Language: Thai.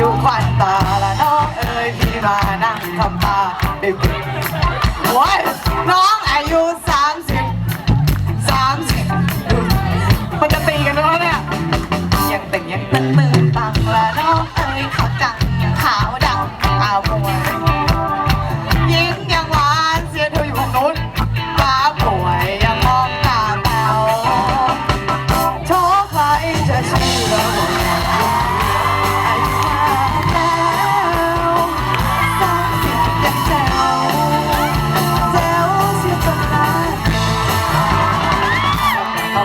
อยู่ควันตาละน้องเอ๋ยพี่มานั่งทำตาเด็กโอ้ยน้องอายุสามสิบสามสิบมันจะตีกันแล้วเนี่ยยังแต่งยังตึงตึงตังละน้องเอ๋ยขาจังขาวดำขาวบวยยิ้มยังหวานเสียเธออยู่ของนู้นตาป่วยยังมองตาเบาโชคใครจะชื่อเรา